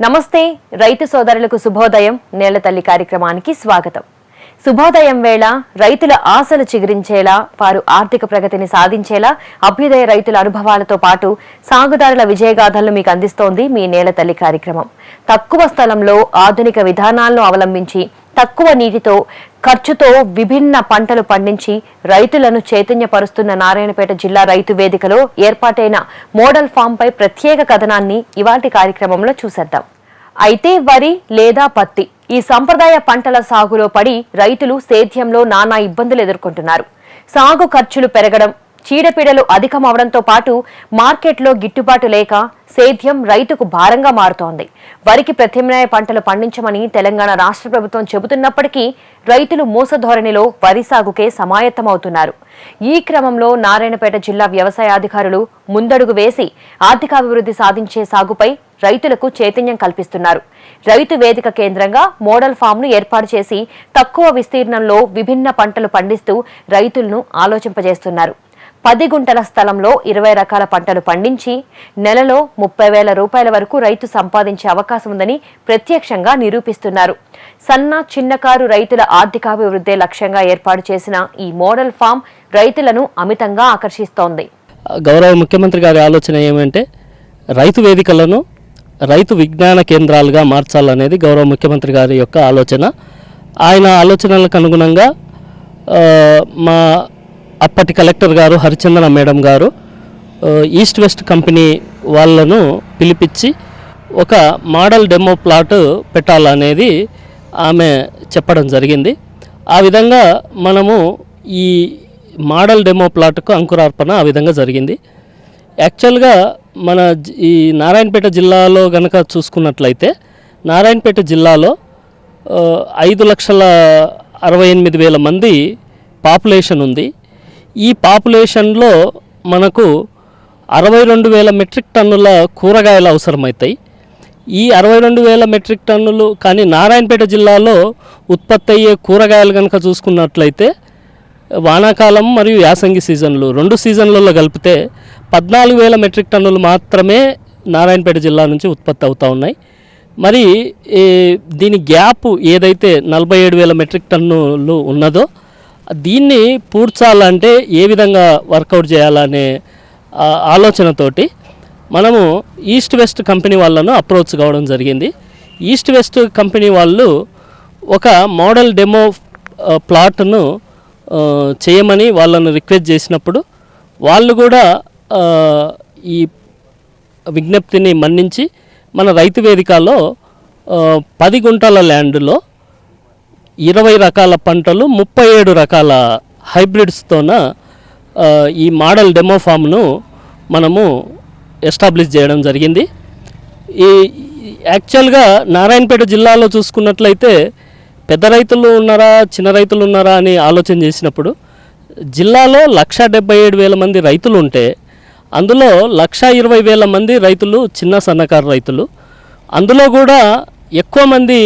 నమస్తే రైతు సోదరులకు శుభోదయం. నేల తల్లి కార్యక్రమానికి స్వాగతం. శుభోదయం వేళ రైతుల ఆశలు చిగురించేలా వారు ఆర్థిక ప్రగతిని సాధించేలా అభ్యుదయ రైతుల అనుభవాలతో పాటు సాగుదారుల విజయగాథలను మీకు అందిస్తోంది మీ నేల తల్లి కార్యక్రమం. తక్కువ స్థలంలో ఆధునిక విధానాలను అవలంబించి తక్కువ నీటితో ఖర్చుతో విభిన్న పంటలు పండించి రైతులను చైతన్యపరుస్తున్న నారాయణపేట జిల్లా రైతు వేదికలో ఏర్పాటైన మోడల్ ఫామ్పై ప్రత్యేక కథనాన్ని ఇవాటి కార్యక్రమంలో చూసేద్దాం. అయితే వరి లేదా పత్తి ఈ సంప్రదాయ పంటల సాగులో పడి రైతులు సేద్యంలో నానా ఇబ్బందులు ఎదుర్కొంటున్నారు. సాగు ఖర్చులు పెరగడం చీడపీడలు అధికమవడంతో పాటు మార్కెట్లో గిట్టుబాటు లేక సేద్యం రైతుకు భారంగా మారుతోంది. వరికి ప్రత్యామ్నాయ పంటలు పండించమని తెలంగాణ రాష్ట్ర ప్రభుత్వం చెబుతున్నప్పటికీ రైతులు మోసధోరణిలో వరి సాగుకే సమాయత్తమవుతున్నారు. ఈ క్రమంలో నారాయణపేట జిల్లా వ్యవసాయ అధికారులు ముందడుగు వేసి ఆర్థికాభివృద్ధి సాధించే సాగుపై రైతులకు చైతన్యం కల్పిస్తున్నారు. రైతు వేదిక కేంద్రంగా మోడల్ ఫామ్ను ఏర్పాటు చేసి తక్కువ విస్తీర్ణంలో విభిన్న పంటలు పండిస్తూ రైతులను ఆలోచింపజేస్తున్నారు. పది గుంటల స్థలంలో ఇరవై రకాల పంటలు పండించి నెలలో ముప్పై వేల రూపాయల వరకు రైతు సంపాదించే అవకాశం ఉందని ప్రత్యక్షంగా నిరూపిస్తున్నారు. సన్న చిన్నకారు రైతుల ఆర్థికాభివృద్ధే లక్ష్యంగా ఏర్పాటు చేసిన ఈ మోడల్ ఫామ్ రైతులను అమితంగా ఆకర్షిస్తోంది. గౌరవ ముఖ్యమంత్రి గారి ఆలోచన ఏమంటే రైతు వేదికలను రైతు విజ్ఞాన కేంద్రాలుగా మార్చాలనేది గౌరవ ముఖ్యమంత్రి గారి యొక్క ఆలోచన. ఆయన ఆలోచనలకు అనుగుణంగా మా అప్పటి కలెక్టర్ గారు Harichandana madam garu East West company వాళ్ళను పిలిపించి ఒక మోడల్ డెమో ప్లాట్ పెట్టాలనేది ఆమె చెప్పడం జరిగింది. ఆ విధంగా మనము ఈ మోడల్ డెమో ప్లాట్కు అంకురార్పణ ఆ విధంగా జరిగింది. యాక్చువల్గా మన ఈ నారాయణపేట జిల్లాలో గనక చూసుకున్నట్లయితే నారాయణపేట జిల్లాలో ఐదు లక్షల అరవై ఎనిమిది వేల మంది పాపులేషన్ ఉంది. ఈ పాపులేషన్లో మనకు అరవై రెండు వేల మెట్రిక్ టన్నుల కూరగాయలు అవసరమవుతాయి ఈ అరవై రెండు వేల మెట్రిక్ టన్నులు కానీ నారాయణపేట జిల్లాలో ఉత్పత్తి అయ్యే కూరగాయలు కనుక చూసుకున్నట్లయితే వానాకాలం మరియు యాసంగి సీజన్లు రెండు సీజన్లలో కలిపితే పద్నాలుగు వేల మెట్రిక్ టన్నులు మాత్రమే నారాయణపేట జిల్లా నుంచి ఉత్పత్తి అవుతూ ఉన్నాయి. మరి దీని గ్యాప్ ఏదైతే నలభై ఏడు వేల మెట్రిక్ టన్నులు ఉన్నదో దీన్ని పూడ్చాలంటే ఏ విధంగా వర్కౌట్ చేయాలనే ఆలోచనతోటి మనము ఈస్ట్ వెస్ట్ కంపెనీ వాళ్ళను అప్రోచ్ కావడం జరిగింది. ఈస్ట్ వెస్ట్ కంపెనీ వాళ్ళు ఒక మోడల్ డెమో ప్లాట్ను చేయమని వాళ్ళను రిక్వెస్ట్ చేసినప్పుడు వాళ్ళు కూడా ఈ విజ్ఞప్తిని మన్నించి మన రైతు వేదికలో పది గుంటల ల్యాండ్లో ఇరవై రకాల పంటలు ముప్పై ఏడు రకాల హైబ్రిడ్స్తోన ఈ మోడల్ డెమో ఫామ్ను మనము ఎస్టాబ్లిష్ చేయడం జరిగింది. ఈ యాక్చువల్గా నారాయణపేట జిల్లాలో చూసుకున్నట్లయితే పెద్ద రైతులు ఉన్నారా చిన్న రైతులు ఉన్నారా అని ఆలోచన చేసినప్పుడు జిల్లాలో లక్ష డెబ్బై ఏడు వేల మంది రైతులు ఉంటే అందులో లక్ష ఇరవై వేల మంది రైతులు చిన్న సన్నకారు రైతులు. అందులో కూడా ఎక్కువ మంది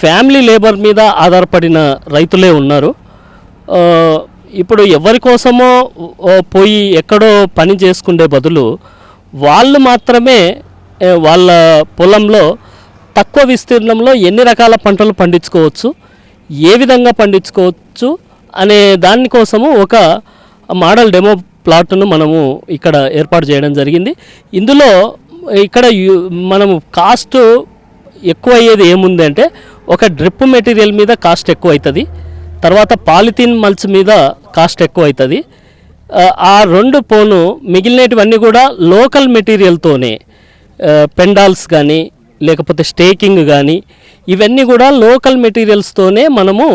ఫ్యామిలీ లేబర్ మీద ఆధారపడిన రైతులే ఉన్నారు. ఇప్పుడు ఎవరి కోసమో పోయి ఎక్కడో పని చేసుకునే బదులు వాళ్ళు మాత్రమే వాళ్ళ పొలంలో తక్కువ విస్తీర్ణంలో ఎన్ని రకాల పంటలు పండించుకోవచ్చు ఏ విధంగా పండించుకోవచ్చు అనే దానికోసము ఒక మోడల్ డెమో ప్లాట్ను మనము ఇక్కడ ఏర్పాటు చేయడం జరిగింది. ఇందులో ఇక్కడ మనము కాస్ట్ ఎక్కువ అయ్యేది ఏముంది అంటే ఒక డ్రిప్ మెటీరియల్ మీద కాస్ట్ ఎక్కువ అవుతుంది తర్వాత పాలిథిన్ మల్చ్ మీద కాస్ట్ ఎక్కువ అవుతుంది ఆ, రెండు పోను మిగిలినటివన్నీ కూడా లోకల్ మెటీరియల్తోనే పెండాల్స్ కానీ లేకపోతే స్టేకింగ్ కానీ ఇవన్నీ కూడా లోకల్ మెటీరియల్స్తోనే మనము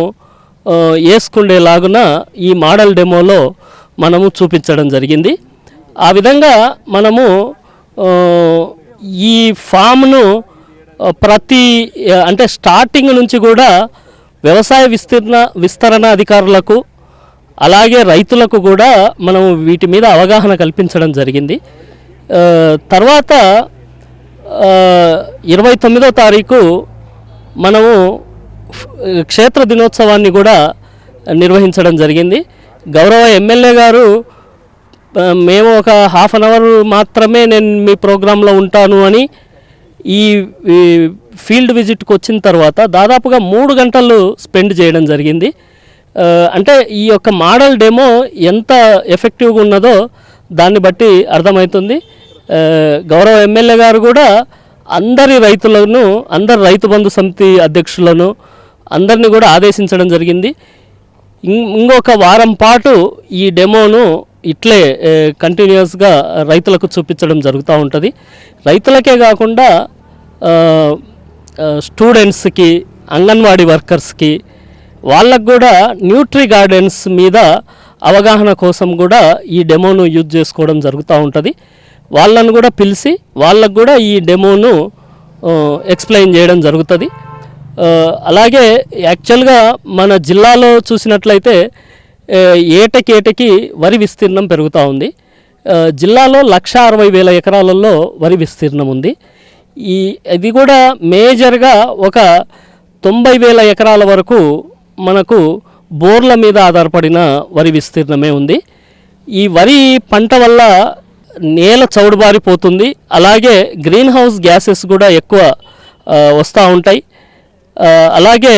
వేసుకునేలాగున వేసుకుండేలాగున ఈ మోడల్ డెమోలో మనము చూపించడం జరిగింది. ఆ విధంగా మనము ఈ ఫామ్ను ప్రతి అంటే స్టార్టింగ్ నుంచి కూడా వ్యవసాయ విస్తీర్ణ విస్తరణ అధికారులకు అలాగే రైతులకు కూడా మనం వీటి మీద అవగాహన కల్పించడం జరిగింది. తర్వాత ఇరవై తొమ్మిదో తారీఖు మనము క్షేత్ర దినోత్సవాన్ని కూడా నిర్వహించడం జరిగింది. గౌరవ ఎమ్మెల్యే గారు మేము ఒక హాఫ్ అన్ అవర్ మాత్రమే నేను మీ ప్రోగ్రాంలో ఉంటాను అని ఈ ఫీల్డ్ విజిట్కి వచ్చిన తర్వాత దాదాపుగా మూడు గంటలు స్పెండ్ చేయడం జరిగింది. అంటే ఈ యొక్క మోడల్ డెమో ఎంత ఎఫెక్టివ్గా ఉన్నదో దాన్ని బట్టి అర్థమవుతుంది. గౌరవ ఎమ్మెల్యే గారు కూడా అందరి రైతులను అందరి రైతు బంధు సమితి అధ్యక్షులను అందరినీ కూడా ఆదేశించడం జరిగింది. ఇంకొక వారం పాటు ఈ డెమోను ఇట్లే కంటిన్యూస్గా రైతులకు చూపించడం జరుగుతూ ఉంటుంది. రైతులకే కాకుండా స్టూడెంట్స్కి అంగన్వాడీ వర్కర్స్కి వాళ్ళకు కూడా న్యూట్రీ గార్డెన్స్ మీద అవగాహన కోసం కూడా ఈ డెమోను యూజ్ చేసుకోవడం జరుగుతూ ఉంటుంది. వాళ్ళను కూడా పిలిచి వాళ్ళకు కూడా ఈ డెమోను ఎక్స్ప్లెయిన్ చేయడం జరుగుతుంది. అలాగే యాక్చువల్గా మన జిల్లాలో చూసినట్లయితే ఏటకేటకి వరి విస్తీర్ణం పెరుగుతూ ఉంది. జిల్లాలో లక్ష అరవై వేల ఎకరాలలో వరి విస్తీర్ణం ఉంది. ఈ ఇది కూడా మేజర్గా ఒక తొంభై వేల ఎకరాల వరకు మనకు బోర్ల మీద ఆధారపడిన వరి విస్తీర్ణమే ఉంది. ఈ వరి పంట వల్ల నేల చౌడుబారిపోతుంది. అలాగే గ్రీన్ హౌస్ గ్యాసెస్ కూడా ఎక్కువ వస్తూ ఉంటాయి. అలాగే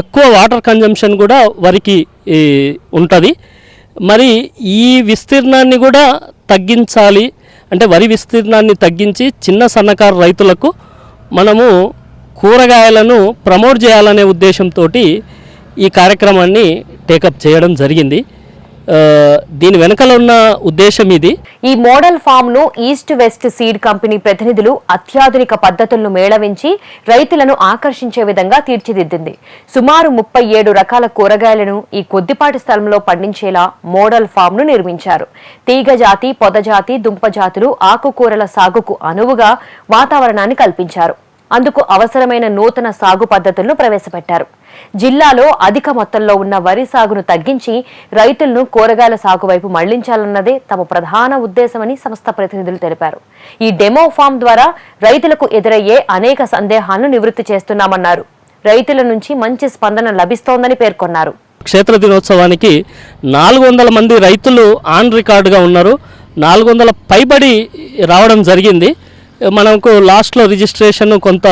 ఎక్కువ వాటర్ కన్జంప్షన్ కూడా వరికి ఉంటుంది. మరి ఈ విస్తీర్ణాన్ని కూడా తగ్గించాలి. అంటే వరి విస్తీర్ణాన్ని తగ్గించి చిన్న సన్నకారు రైతులకు మనము కూరగాయలను ప్రమోట్ చేయాలనే ఉద్దేశంతో ఈ కార్యక్రమాన్ని టేకప్ చేయడం జరిగింది. దీని వెనకల ఉన్న ఉద్దేశం ఇది. ఈ మోడల్ ఫామ్ను ఈస్ట్ వెస్ట్ సీడ్ కంపెనీ ప్రతినిధులు అత్యాధునిక పద్ధతులను మేళవించి రైతులను ఆకర్షించే విధంగా తీర్చిదిద్దింది. సుమారు ముప్పై ఏడు రకాల కూరగాయలను ఈ కొద్దిపాటి స్థలంలో పండించేలా మోడల్ ఫామ్ను నిర్మించారు. తీగ జాతి పొదజాతి దుంప జాతులు ఆకుకూరల సాగుకు అనువుగా వాతావరణాన్ని కల్పించారు. అందుకు అవసరమైన నూతన సాగు పద్ధతులను ప్రవేశపెట్టారు. జిల్లాలో అధిక మొత్తంలో ఉన్న వరి సాగును తగ్గించి రైతులను కూరగాయల సాగు వైపు మళ్ళించాలన్నదే తమ ప్రధాన ఉద్దేశమని సంస్థ ప్రతినిధులు తెలిపారు. ఈ డెమో ఫామ్ ద్వారా రైతులకు ఎదురయ్యే అనేక సందేహాలను నివృత్తి చేస్తున్నామన్నారు. రైతుల నుంచి మంచి స్పందన లభిస్తోందని పేర్కొన్నారు. క్షేత్ర దినోత్సవానికి నాలుగు వందల మంది రైతులు ఆన్ రికార్డుగా ఉన్నారు. నాలుగు వందల పైబడి రావడం జరిగింది. మనకు లాస్ట్లో రిజిస్ట్రేషన్ కొంత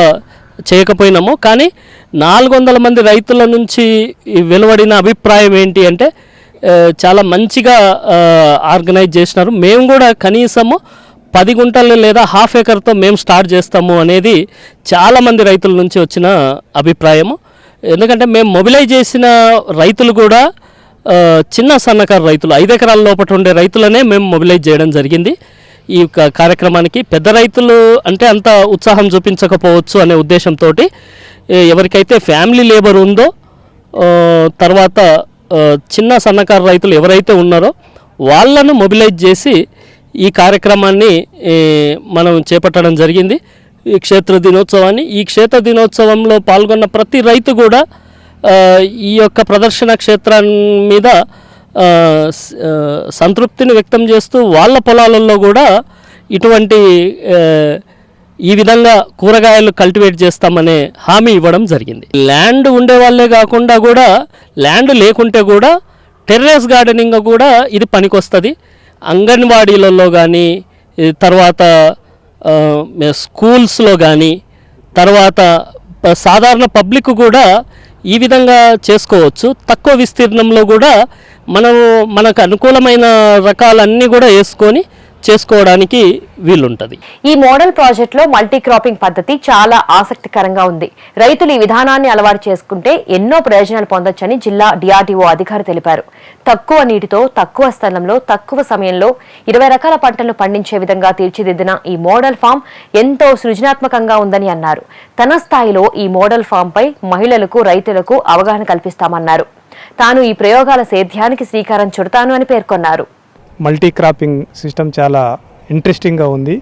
చేయకపోయినాము కానీ నాలుగు వందల మంది రైతుల నుంచి వెలువడిన అభిప్రాయం ఏంటి అంటే చాలా మంచిగా ఆర్గనైజ్ చేసినారు. మేము కూడా కనీసము పది గుంటలు లేదా హాఫ్ ఎకర్తో మేము స్టార్ట్ చేస్తాము అనేది చాలామంది రైతుల నుంచి వచ్చిన అభిప్రాయము. ఎందుకంటే మేము మొబిలైజ్ చేసిన రైతులు కూడా చిన్న సన్నకారు రైతులు ఐదు ఎకరాల లోపల ఉండే రైతులనే మేము మొబిలైజ్ చేయడం జరిగింది. ఈ యొక్క కార్యక్రమానికి పెద్ద రైతులు అంటే అంత ఉత్సాహం చూపించకపోవచ్చు అనే ఉద్దేశంతో ఎవరికైతే ఫ్యామిలీ లేబర్ ఉందో తర్వాత చిన్న సన్నకారు రైతులు ఎవరైతే ఉన్నారో వాళ్ళను మొబిలైజ్ చేసి ఈ కార్యక్రమాన్ని మనం చేపట్టడం జరిగింది. ఈ క్షేత్ర దినోత్సవాన్ని ఈ క్షేత్ర దినోత్సవంలో పాల్గొన్న ప్రతి రైతు కూడా ఈ యొక్క ప్రదర్శన క్షేత్రం మీద సంతృప్తిని వ్యక్తం చేస్తూ వాళ్ళ పొలాలలో కూడా ఇటువంటి ఈ విధంగా కూరగాయలు కల్టివేట్ చేస్తామనే హామీ ఇవ్వడం జరిగింది. ల్యాండ్ ఉండే వాళ్ళే కాకుండా కూడా ల్యాండ్ లేకుంటే కూడా టెర్రస్ గార్డెనింగ్ కూడా ఇది పనికొస్తుంది. అంగన్వాడీలలో కానీ తర్వాత స్కూల్స్లో కానీ తర్వాత సాధారణ పబ్లిక్ కూడా ఈ విధంగా చేసుకోవచ్చు. తక్కువ విస్తీర్ణంలో కూడా మనం మనకు అనుకూలమైన రకాలన్నీ కూడా వేసుకొని చేసుకోవడానికి వీలుంటుంది. ఈ మోడల్ ప్రాజెక్ట్లో మల్టీ క్రాపింగ్ పద్ధతి చాలా ఆసక్తికరంగా ఉంది. రైతులు ఈ విధానాన్ని అలవాటు చేసుకుంటే ఎన్నో ప్రయోజనాలు పొందొచ్చని జిల్లా డిఆర్డీఓ అధికారి తెలిపారు. తక్కువ నీటితో తక్కువ స్థలంలో తక్కువ సమయంలో ఇరవై రకాల పంటలు పండించే విధంగా తీర్చిదిద్దిన ఈ మోడల్ ఫామ్ ఎంతో సృజనాత్మకంగా ఉందని అన్నారు. తన స్థాయిలో ఈ మోడల్ ఫామ్ పై మహిళలకు రైతులకు అవగాహన కల్పిస్తామన్నారు. తాను ఈ ప్రయోగాల సేద్యానికి శ్రీకారం చుడతాను అని పేర్కొన్నారు. మల్టీ క్రాపింగ్ సిస్టమ్ చాలా ఇంట్రెస్టింగ్గా ఉంది.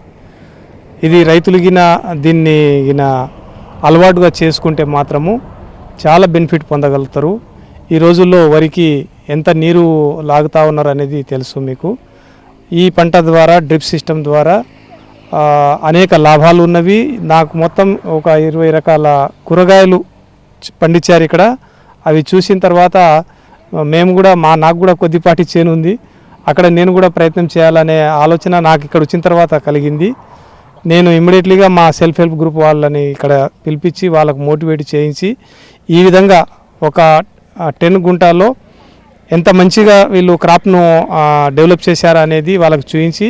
ఇది రైతులు గిన దీన్ని గిన అలవాటుగా చేసుకుంటే మాత్రము చాలా బెనిఫిట్ పొందగలుగుతారు. ఈ రోజుల్లో వరికి ఎంత నీరు లాగుతా ఉన్నారు అనేది తెలుసు మీకు. ఈ పంట ద్వారా డ్రిప్ సిస్టమ్ ద్వారా అనేక లాభాలు ఉన్నవి నాకు మొత్తం ఒక ఇరవై రకాల కూరగాయలు పండించారు ఇక్కడ. అవి చూసిన తర్వాత మేము కూడా మా నాకు కూడా కొద్దిపాటి చేను ఉంది అక్కడ నేను కూడా ప్రయత్నం చేయాలనే ఆలోచన నాకు ఇక్కడ వచ్చిన తర్వాత కలిగింది. నేను ఇమ్మీడియట్లీగా మా సెల్ఫ్ హెల్ప్ గ్రూప్ వాళ్ళని ఇక్కడ పిలిపించి వాళ్ళకు మోటివేట్ చేయించి ఈ విధంగా ఒక టెన్ గుంటాల్లో ఎంత మంచిగా వీళ్ళు క్రాప్ను డెవలప్ చేశారా అనేది వాళ్ళకు చూపించి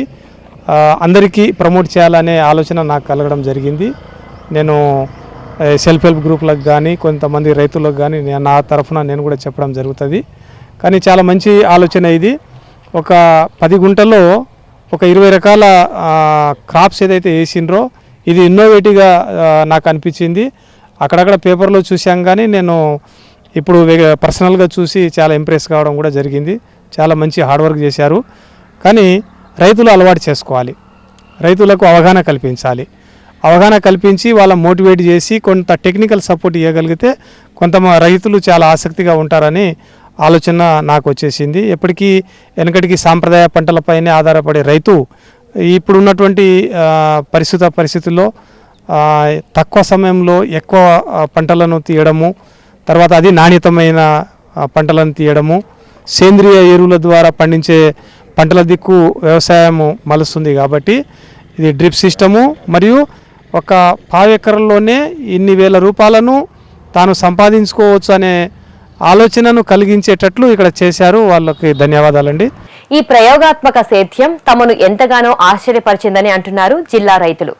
అందరికీ ప్రమోట్ చేయాలనే ఆలోచన నాకు కలగడం జరిగింది. నేను సెల్ఫ్ హెల్ప్ గ్రూప్లకు కానీ కొంతమంది రైతులకు కానీ నేను నా తరఫున నేను కూడా చెప్పడం జరుగుతుంది. కానీ చాలా మంచి ఆలోచన ఇది. ఒక పది గుంటల్లో ఒక ఇరవై రకాల క్రాప్స్ ఏదైతే వేసిండ్రో ఇది ఇన్నోవేటివ్గా నాకు అనిపించింది. అక్కడక్కడ పేపర్లో చూసాం కానీ నేను ఇప్పుడు పర్సనల్గా చూసి చాలా ఇంప్రెస్ కావడం కూడా జరిగింది. చాలా మంచి హార్డ్ వర్క్ చేశారు. కానీ రైతులు అలవాటు చేసుకోవాలి. రైతులకు అవగాహన కల్పించాలి. అవగాహన కల్పించి వాళ్ళ మోటివేట్ చేసి కొంత టెక్నికల్ సపోర్ట్ ఇవ్వగలిగితే కొంత రైతులు చాలా ఆసక్తిగా ఉంటారని ఆలోచన నాకు వచ్చేసింది. ఎప్పటికీ వెనకటికి సాంప్రదాయ పంటలపైనే ఆధారపడే రైతు ఇప్పుడున్నటువంటి పరిస్థిత పరిస్థితుల్లో తక్కువ సమయంలో ఎక్కువ పంటలను తీయడము తర్వాత అది నాణ్యతమైన పంటలను తీయడము సేంద్రియ ఎరువుల ద్వారా పండించే పంటల దిక్కు వ్యవసాయము మలుస్తుంది కాబట్టి ఇది డ్రిప్ సిస్టము మరియు ఒక పావెకరంలోనే ఇన్ని వేల రూపాయలను తాను సంపాదించుకోవచ్చు అనే ఆలోచనను కలిగించేటట్లు ఇక్కడ చేశారు. వాళ్ళకి ధన్యవాదాలండి. ఈ ప్రయోగాత్మక సేద్యం తమను ఎంతగానో ఆశ్చర్యపరిచిందని అంటున్నారు జిల్లా రైతులు.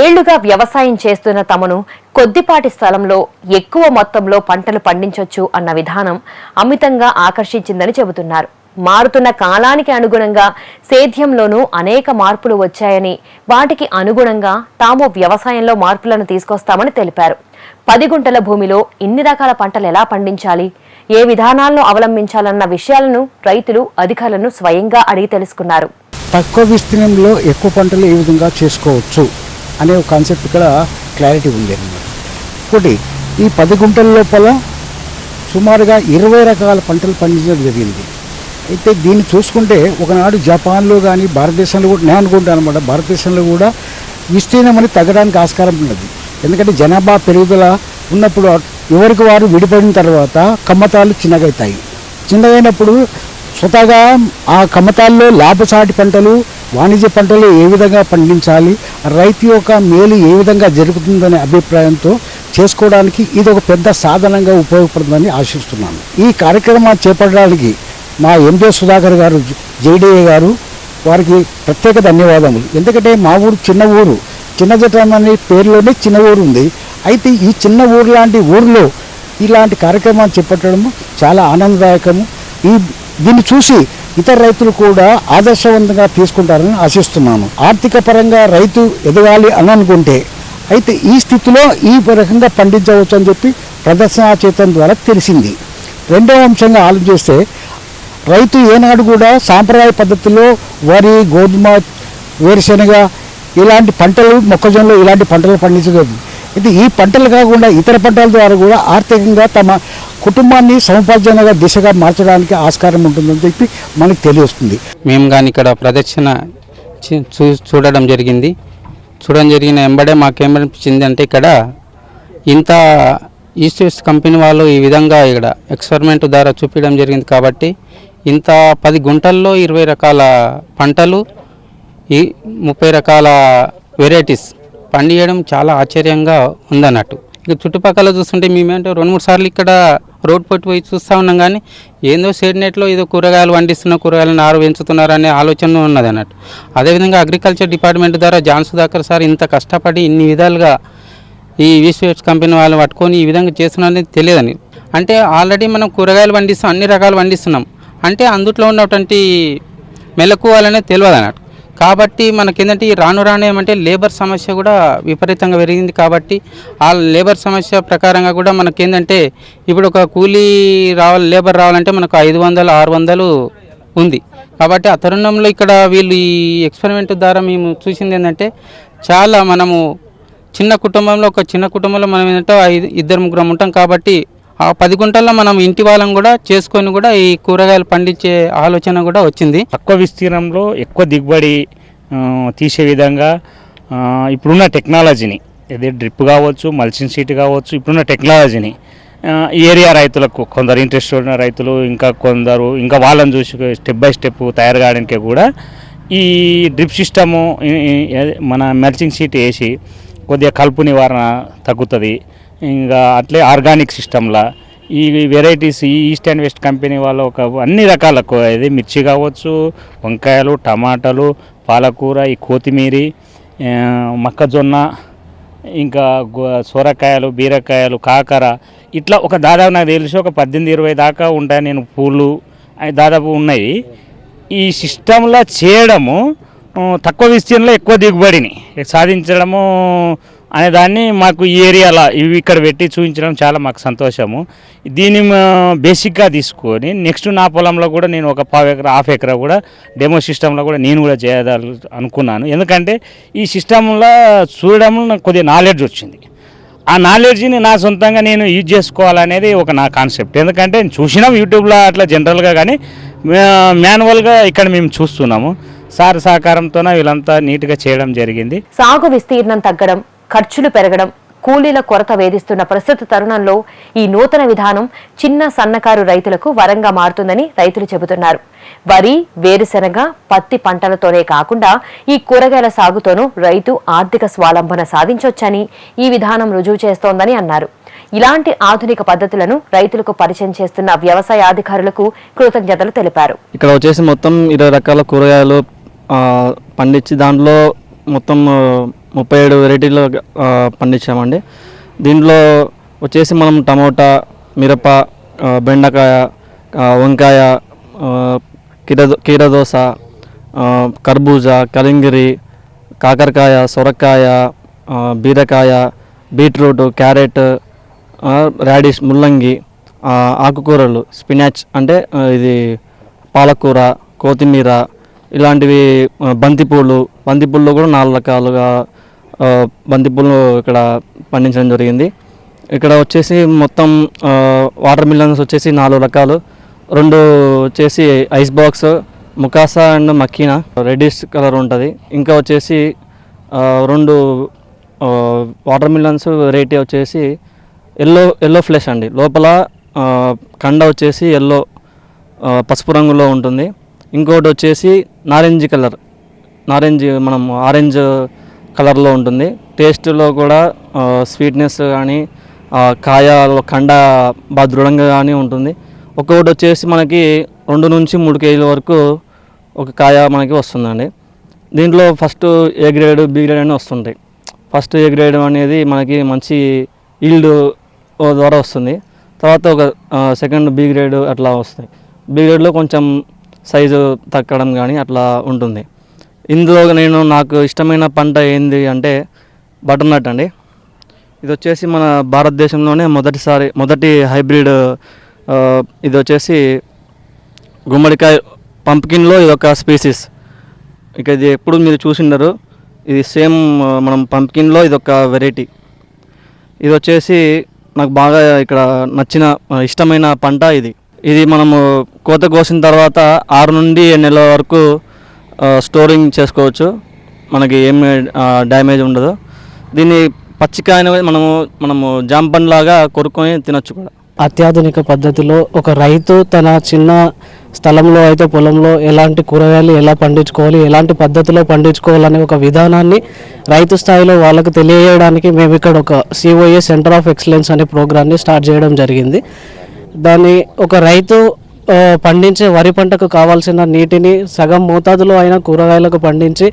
ఏళ్ళుగా వ్యవసాయం చేస్తున్న తమను కొద్దిపాటి స్థలంలో ఎక్కువ మొత్తంలో పంటలు పండించవచ్చు అన్న విధానం అమితంగా ఆకర్షించిందని చెబుతున్నారు. మారుతున్న కాలానికి అనుగుణంగా సేద్యంలోనూ అనేక మార్పులు వచ్చాయని వాటికి అనుగుణంగా తాము వ్యవసాయంలో మార్పులను తీసుకొస్తామని తెలిపారు. పది గుంటల భూమిలో ఇన్ని రకాల పంటలు ఎలా పండించాలి? ఏ విధానాలను అవలంబించాలన్న విషయాలను రైతులు అధికారులను స్వయంగా అడిగి తెలుసుకున్నారు. తక్కువ విస్తీర్ణంలో ఎక్కువ పంటలు ఏ విధంగా చేసుకోవచ్చు అనే ఒక కాన్సెప్ట్ ఇక్కడ క్లారిటీ ఉంది. అన్నమాట ఒకటి ఈ పది గుంటల లోపల సుమారుగా ఇరవై రకాల పంటలు పండించడం జరిగింది. అయితే దీన్ని చూసుకుంటే ఒకనాడు జపాన్లో కానీ భారతదేశంలో కూడా నేను అనుకుంటాను అనమాట భారతదేశంలో కూడా విస్తీర్ణం అనేది తగ్గడానికి ఆస్కారం ఉన్నది. ఎందుకంటే జనాభా పెరుగుదల ఉన్నప్పుడు ఎవరికి వారు విడిపడిన తర్వాత కమ్మతాలు చిన్నగవుతాయి చిన్నగైనప్పుడు స్వతగా ఆ కమ్మతాల్లో లాభసాటి పంటలు వాణిజ్య పంటలు ఏ విధంగా పండించాలి రైతు యొక్క మేలు ఏ విధంగా జరుగుతుందనే అభిప్రాయంతో చేసుకోవడానికి ఇది ఒక పెద్ద సాధనంగా ఉపయోగపడుతుందని ఆశిస్తున్నాను. ఈ కార్యక్రమాన్ని చేపట్టడానికి మా ఎంపీ సుధాకర్ గారు జేడీఏ గారు వారికి ప్రత్యేక ధన్యవాదములు. ఎందుకంటే మా ఊరు చిన్న ఊరు. చిన్న జటం అనే పేరులోనే చిన్న ఊరు ఉంది. అయితే ఈ చిన్న ఊరు లాంటి ఊరిలో ఇలాంటి కార్యక్రమాలు చేపట్టడం చాలా ఆనందదాయకము. ఈ దీన్ని చూసి ఇతర రైతులు కూడా ఆదర్శవంతంగా తీసుకుంటారని ఆశిస్తున్నాను. ఆర్థిక పరంగా రైతు ఎదగాలి అని అనుకుంటే అయితే ఈ స్థితిలో ఈ రకంగా పండించవచ్చు అని చెప్పి ప్రదర్శనా చేతం ద్వారా తెలిసింది. రెండవ అంశంగా ఆలోచిస్తే రైతు ఏనాడు కూడా సాంప్రదాయ పద్ధతిలో వరి గోధుమ వేరుశెనగ ఇలాంటి పంటలు మొక్కజొన్నలు ఇలాంటి పంటలు పండించలేదు. ఇది ఈ పంటలు కాకుండా ఇతర పంటల ద్వారా కూడా ఆర్థికంగా తమ కుటుంబాన్ని సముపార్జనగా దిశగా మార్చడానికి ఆస్కారం ఉంటుందని చెప్పి మనకు తెలియస్తుంది. మేము కానీ ఇక్కడ ప్రదర్శన చూ చూడడం జరిగింది. చూడడం జరిగిన వెంబడే మాకేమనిపించింది అంటే ఇక్కడ ఇంత ఈస్ట్ వెస్ట్ కంపెనీ వాళ్ళు ఈ విధంగా ఇక్కడ ఎక్స్పెరిమెంట్ ద్వారా చూపించడం జరిగింది కాబట్టి ఇంత పది గుంటల్లో ఇరవై రకాల పంటలు ఈ ముప్పై రకాల వెరైటీస్ పండియడం చాలా ఆశ్చర్యంగా ఉందన్నట్టు. ఇక చుట్టుపక్కల చూస్తుంటే మేమేంటో రెండు మూడు సార్లు ఇక్కడ రోడ్ పట్టు పోయి చూస్తూ ఉన్నాం కానీ ఏందో షేడ్ నెట్లో ఏదో కూరగాయలు పండిస్తున్న కూరగాయలు నారు పెంచుతున్నారు అనే ఆలోచన ఉన్నది అన్నట్టు అదేవిధంగా అగ్రికల్చర్ డిపార్ట్మెంట్ ద్వారా జాన్ సుధాకర్ సార్ ఇంత కష్టపడి ఇన్ని విధాలుగా ఈ ఈస్ట్ కంపెనీ వాళ్ళు పట్టుకొని ఈ విధంగా చేస్తున్నారనేది తెలియదని అంటే ఆల్రెడీ మనం కూరగాయలు పండిస్తాం అన్ని రకాలు పండిస్తున్నాం అంటే అందుట్లో ఉన్నటువంటి మెలకువాలనే తెలియదు అన్నట్టు కాబట్టి మనకేంటంటే ఈ రాను రాను ఏమంటే లేబర్ సమస్య కూడా విపరీతంగా పెరిగింది కాబట్టి ఆ లేబర్ సమస్య ప్రకారంగా కూడా మనకేంటంటే ఇప్పుడు ఒక కూలీ రావాలి లేబర్ రావాలంటే మనకు ఐదు వందలు ఆరు వందలు ఉంది. కాబట్టి ఆ తరుణంలో ఇక్కడ వీళ్ళు ఈ ఎక్స్పెరిమెంట్ ద్వారా మేము చూసింది ఏంటంటే చాలా మనము చిన్న కుటుంబంలో ఒక చిన్న కుటుంబంలో మనం ఏంటంటే ఇద్దరు ముగ్గురం ఉంటాం కాబట్టి ఆ పది గుంటల్లో మనం ఇంటి వాళ్ళం కూడా చేసుకొని కూడా ఈ కూరగాయలు పండించే ఆలోచన కూడా వచ్చింది. తక్కువ విస్తీర్ణంలో ఎక్కువ దిగుబడి తీసే విధంగా ఇప్పుడున్న టెక్నాలజీని ఇది డ్రిప్ కావచ్చు మల్చింగ్ షీట్ కావచ్చు ఇప్పుడున్న టెక్నాలజీని ఏరియా రైతులకు కొందరు ఇంట్రెస్ట్ ఉన్న రైతులు ఇంకా కొందరు ఇంకా వాళ్ళని చూసి స్టెప్ బై స్టెప్ తయారు కావడానికి కూడా ఈ డ్రిప్ సిస్టము మన మెల్చింగ్ షీట్ వేసి కొద్దిగా కలుపు నివారణ తగ్గుతుంది. ఇంకా అట్లే ఆర్గానిక్ సిస్టంలా. ఈ వెరైటీస్ ఈ ఈస్ట్ అండ్ వెస్ట్ కంపెనీ వాళ్ళు ఒక అన్ని రకాల ఇది మిర్చి కావచ్చు వంకాయలు టమాటాలు పాలకూర ఈ కొత్తిమీరి మొక్కజొన్న ఇంకా సొరకాయలు బీరకాయలు కాకర. ఇట్లా ఒక దాదాపు నాకు తెలిసి ఒక పద్దెనిమిది ఇరవై దాకా ఉంటాయి నేను పూలు. అవి దాదాపు ఉన్నాయి. ఈ సిస్టంలో చేయడము తక్కువ విస్తీర్ణంలో ఎక్కువ దిగుబడిని సాధించడము అనే దాన్ని మాకు ఈ ఏరియాలో ఇవి ఇక్కడ పెట్టి చూపించడం చాలా మాకు సంతోషము. దీన్ని మా- బేసిక్గా తీసుకొని నెక్స్ట్ నా పొలంలో కూడా నేను ఒక పావు ఎకరా హాఫ్ ఎకరా కూడా డెమో సిస్టంలో కూడా నేను కూడా చేయాలి అనుకున్నాను. ఎందుకంటే ఈ సిస్టంలో చూడడం నాకు కొద్దిగా నాలెడ్జ్ వచ్చింది. ఆ నాలెడ్జ్ని నా సొంతంగా నేను యూజ్ చేసుకోవాలనేది ఒక నా కాన్సెప్ట్. ఎందుకంటే చూసినాం యూట్యూబ్లో అట్లా జనరల్గా కానీ మాన్యువల్గా ఇక్కడ మేము చూస్తున్నాము. సార్ సహకారంతోన వీళ్ళంతా నీట్గా చేయడం జరిగింది. సాగు విస్తీర్ణం తగ్గడం ఖర్చులు పెరగడం కూలీల కొరత వేధిస్తున్న ప్రస్తుత తరుణంలో ఈ నూతన విధానం చిన్న సన్నకారు రైతులకు వరంగా మారుతుందని రైతులు చెబుతున్నారు. వరి వేరుశెనగ పత్తి పంటలతోనే కాకుండా ఈ కూరగాయల సాగుతోనూ రైతు ఆర్థిక స్వాలంబన సాధించొచ్చని ఈ విధానం రుజువు చేస్తోందని అన్నారు. ఇలాంటి ఆధునిక పద్ధతులను రైతులకు పరిచయం చేస్తున్న వ్యవసాయ అధికారులకు కృతజ్ఞతలు తెలిపారు. ఇక్కడ వచ్చేసి మొత్తం ఇరవై రకాల కూరగాయలు పండించి దాంట్లో మొత్తం ముప్పై ఏడు వెరైటీలు పండించామండి. దీంట్లో వచ్చేసి మనం టమోటా మిరప బెండకాయ వంకాయ కీరదో కీరదోస కర్బూజా కలింగిరి కాకరకాయ సొరకాయ బీరకాయ బీట్రూట్ క్యారెట్ రాడిష్ ముల్లంగి ఆకుకూరలు స్పినాచ్ అంటే ఇది పాలకూర కొత్తిమీర ఇలాంటివి బంతిపూలు బంతిపూల్లో కూడా నాలుగు రకాలుగా బంతిపూలు ఇక్కడ పండించడం జరిగింది. ఇక్కడ వచ్చేసి మొత్తం వాటర్ మిలన్స్ వచ్చేసి నాలుగు రకాలు. రెండు వచ్చేసి ఐస్ బాక్స్ ముకాసా అండ్ మక్కీనా రెడ్డిష్ కలర్ ఉంటుంది. ఇంకా వచ్చేసి రెండు వాటర్ మిలన్స్ వెరైటీ వచ్చేసి ఎల్లో ఎల్లో ఫ్లెష్ అండి. లోపల కండ వచ్చేసి ఎల్లో పసుపు రంగులో ఉంటుంది. ఇంకోటి వచ్చేసి నారెంజ్ కలర్. నారెంజ్ మనం ఆరెంజ్ కలర్లో ఉంటుంది. టేస్ట్లో కూడా స్వీట్నెస్ కానీ కాయ కండ బాగా దృఢంగా కానీ ఉంటుంది. ఒక్కొక్కటి వచ్చేసి మనకి రెండు నుంచి మూడు కేజీల వరకు ఒక కాయ మనకి వస్తుందండి. దీంట్లో first A grade B grade అని వస్తుంటాయి. ఫస్ట్ ఏ గ్రేడ్ అనేది మనకి మంచి ఈల్డ్ ద్వారా వస్తుంది. తర్వాత ఒక సెకండ్ బి గ్రేడ్ అట్లా వస్తాయి. బి గ్రేడ్లో కొంచెం సైజు తగ్గడం కానీ అట్లా ఉంటుంది. ఇందులో నేను నాకు ఇష్టమైన పంట ఏంది అంటే బటర్నట్ అండి. ఇది వచ్చేసి మన భారతదేశంలోనే మొదటిసారి మొదటి హైబ్రిడ్ ఇది వచ్చేసి గుమ్మడికాయ పంప్కిన్లో ఇది ఒక స్పీసీస్. ఇక ఇది ఎప్పుడు మీరు చూసిండరు ఇది సేమ్ మనం పంప్కిన్లో ఇది ఒక వెరైటీ. ఇది వచ్చేసి నాకు బాగా ఇక్కడ నచ్చిన ఇష్టమైన పంట ఇది. ఇది మనము కోత కోసిన తర్వాత ఆరు నుండి ఏడు నెలల వరకు స్టోరింగ్ చేసుకోవచ్చు. మనకి ఏమి డ్యామేజ్ ఉండదు. దీన్ని పచ్చికాయని మనము మనము జామ పండులాగా కొరుక్కొని తినొచ్చు కూడా. అత్యాధునిక పద్ధతిలో ఒక రైతు తన చిన్న స్థలంలో అయితే పొలంలో ఎలాంటి కూరగాయలు ఎలా పండించుకోవాలి ఎలాంటి పద్ధతిలో పండించుకోవాలనే ఒక విధానాన్ని రైతు స్థాయిలో వాళ్ళకు తెలియజేయడానికి మేము ఇక్కడ ఒక సిఓఏ సెంటర్ ఆఫ్ ఎక్సలెన్స్ అనే ప్రోగ్రామ్ని స్టార్ట్ చేయడం జరిగింది. దాన్ని ఒక రైతు పండించే వరి పంటకు కావాల్సిన నీటిని సగం మోతాదులో అయిన కూరగాయలకు పండించి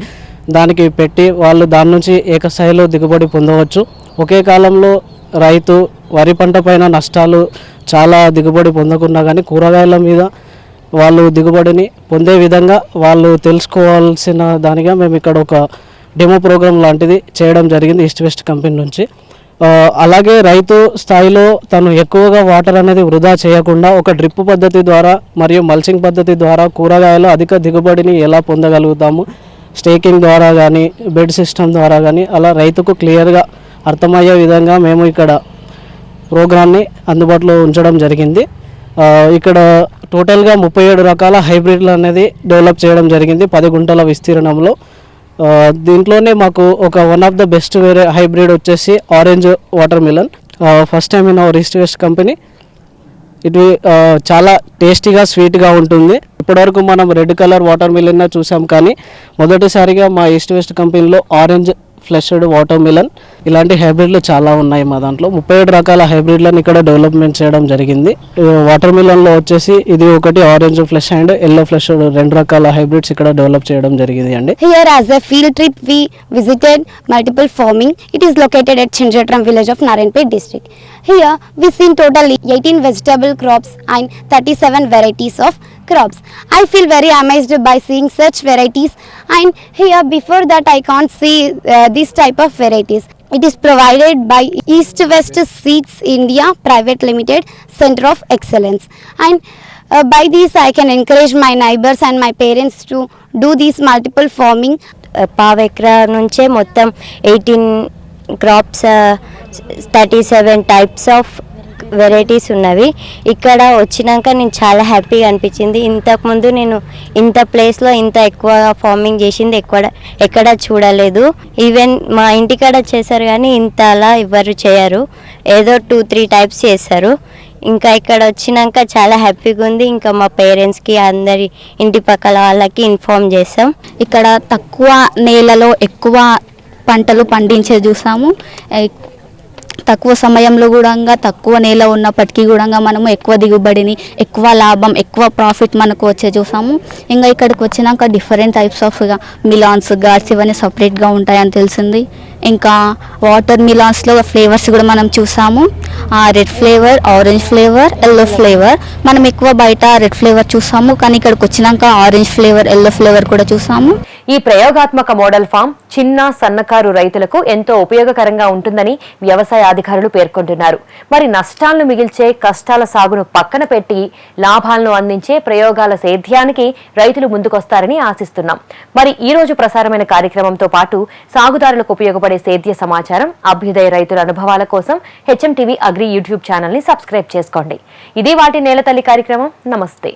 దానికి పెట్టి వాళ్ళు దాని నుంచి ఏకస్థాయిలో దిగుబడి పొందవచ్చు. ఒకే కాలంలో రైతు వరి పంట పైన నష్టాలు చాలా దిగుబడి పొందకున్నా కానీ కూరగాయల మీద వాళ్ళు దిగుబడిని పొందే విధంగా వాళ్ళు తెలుసుకోవాల్సిన దానిగా మేము ఇక్కడ ఒక డెమో ప్రోగ్రామ్ లాంటిది చేయడం జరిగింది ఈస్ట్ వెస్ట్ కంపెనీ నుంచి. అలాగే రైతు స్థాయిలో తను ఎక్కువగా వాటర్ అనేది వృధా చేయకుండా ఒక డ్రిప్ పద్ధతి ద్వారా మరియు మల్చింగ్ పద్ధతి ద్వారా కూరగాయలు అధిక దిగుబడిని ఎలా పొందగలుగుతాము? స్టేకింగ్ ద్వారా కానీ బెడ్ సిస్టమ్ ద్వారా కానీ అలా రైతుకు క్లియర్గా అర్థమయ్యే విధంగా మేము ఇక్కడ ప్రోగ్రామ్ని అందుబాటులో ఉంచడం జరిగింది. ఇక్కడ టోటల్గా ముప్పై ఏడు రకాల హైబ్రిడ్లు అనేది డెవలప్ చేయడం జరిగింది పది గుంటల విస్తీర్ణంలో. దీంట్లోనే మాకు ఒక వన్ ఆఫ్ ద బెస్ట్ వేరే హైబ్రిడ్ వచ్చేసి orange watermelon. First time in our East West company ఇది చాలా టేస్టీగా స్వీట్గా ఉంటుంది. ఇప్పటివరకు మనం రెడ్ కలర్ వాటర్ మిలన్ చూసాం కానీ మొదటిసారిగా మా ఈస్ట్ వెస్ట్ కంపెనీలో ఆరెంజ్ ఫ్లెషడ్ వాటర్మిలన్ ఇలాంటి హైబ్రిడ్లు చాలా ఉన్నాయి మా దాంట్లో. ముప్పై ఏడు రకాల హైబ్రిడ్లను ఇక్కడ డెవలప్మెంట్ చేయడం జరిగింది. వాటర్ మిలన్లో వచ్చేసి ఇది ఒకటి orange flesh and yellow flesh రెండు రకాల హైబ్రిడ్స్ ఇక్కడ డెవలప్ చేయడం జరిగింది అండి. Here as a field trip we visited multiple farming it is located at చింజట్రం village of Narayanpet district here we seen total eighteen vegetable crops and thirty seven varieties of crops. I feel very amazed by seeing such varieties. And here, before that, I can't see uh, this type of varieties. It is provided by East West Seeds India Private Limited Center of Excellence. And uh, by this, I can encourage my neighbors and my parents to do these multiple farming. పావు ఎకరా నుంచే మొత్తం eighteen crops thirty seven types of varieties ఉన్నవి. ఇక్కడ వచ్చినాక నేను చాలా హ్యాపీగా అనిపించింది. ఇంతకుముందు నేను ఇంత ప్లేస్లో ఇంత ఎక్కువ ఫార్మింగ్ చేసింది ఎక్కడ ఎక్కడ చూడలేదు. ఈవెన్ మా ఇంటికాడ చేశారు కానీ ఇంత అలా ఎవరు చేయరు. ఏదో టూ త్రీ టైప్స్ చేస్తారు. ఇంకా ఇక్కడ వచ్చినాక చాలా హ్యాపీగా ఉంది. ఇంకా మా పేరెంట్స్కి అందరి ఇంటి పక్కల వాళ్ళకి ఇన్ఫామ్ చేసాం ఇక్కడ తక్కువ నేలలో ఎక్కువ పంటలు పండించే చూసాము. తక్కువ సమయంలో కూడా తక్కువ నేల ఉన్నప్పటికీ కూడా మనము ఎక్కువ దిగుబడిని ఎక్కువ లాభం ఎక్కువ ప్రాఫిట్ మనకు వచ్చే చూసాము. ఇంకా ఇక్కడికి వచ్చినాక different types of melons gourds ఇవన్నీ సపరేట్గా ఉంటాయని తెలిసింది. ఇంకా వాటర్ మిలాన్స్లో ఫ్లేవర్స్ కూడా మనం చూసాము. Red flavour orange flavour yellow flavour మనం ఎక్కువ బయట రెడ్ ఫ్లేవర్ చూసాము. కానీ ఇక్కడికి వచ్చినాక ఆరెంజ్ ఫ్లేవర్ ఎల్లో ఫ్లేవర్ కూడా చూసాము. ఈ ప్రయోగాత్మక మోడల్ ఫామ్ చిన్న సన్నకారు రైతులకు ఎంతో ఉపయోగకరంగా ఉంటుందని వ్యవసాయ అధికారులు పేర్కొంటున్నారు. మరి నష్టాలను మిగిల్చే కష్టాల సాగును పక్కన పెట్టి లాభాలను అందించే ప్రయోగాల సేద్యానికి రైతులు ముందుకొస్తారని ఆశిస్తున్నాం. మరి ఈ రోజు ప్రసారమైన కార్యక్రమంతో పాటు సాగుదారులకు ఉపయోగపడే సేద్య సమాచారం అభ్యుదయ రైతుల అనుభవాల కోసం హెచ్ఎం టీవీ అగ్రి యూట్యూబ్ ఛానల్ని సబ్స్క్రైబ్ చేసుకోండి. ఇది వాటి నేల తల్లి కార్యక్రమం. నమస్తే.